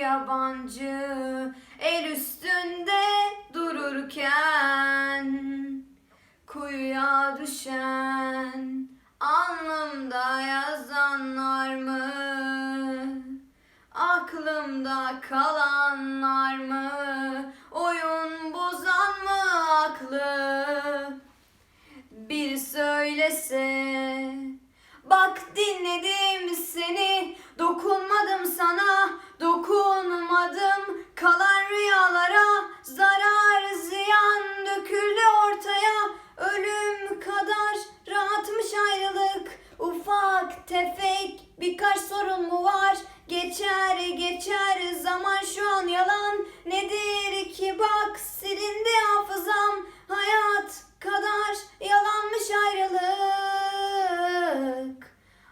yabancı El üstünde dururken Kuyuya düşen Alnımda yazanlar mı? Aklımda kalanlar mı? Oyun bozan mı aklı? Bir söylese Bak dinledim seni Dokunmadım sana tefek birkaç sorun mu var Geçer geçer zaman şu an yalan Nedir ki bak silindi hafızam Hayat kadar yalanmış ayrılık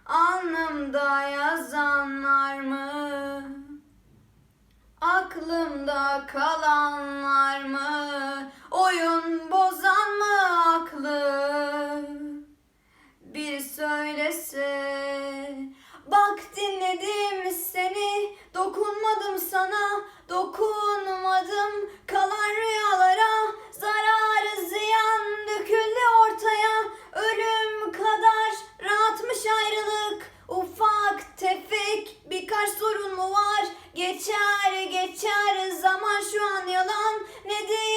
Alnımda yazanlar mı? Aklımda kalanlar mı? Oyun bozan mı aklı? Bir söylese zaman şu an yalan. Nedir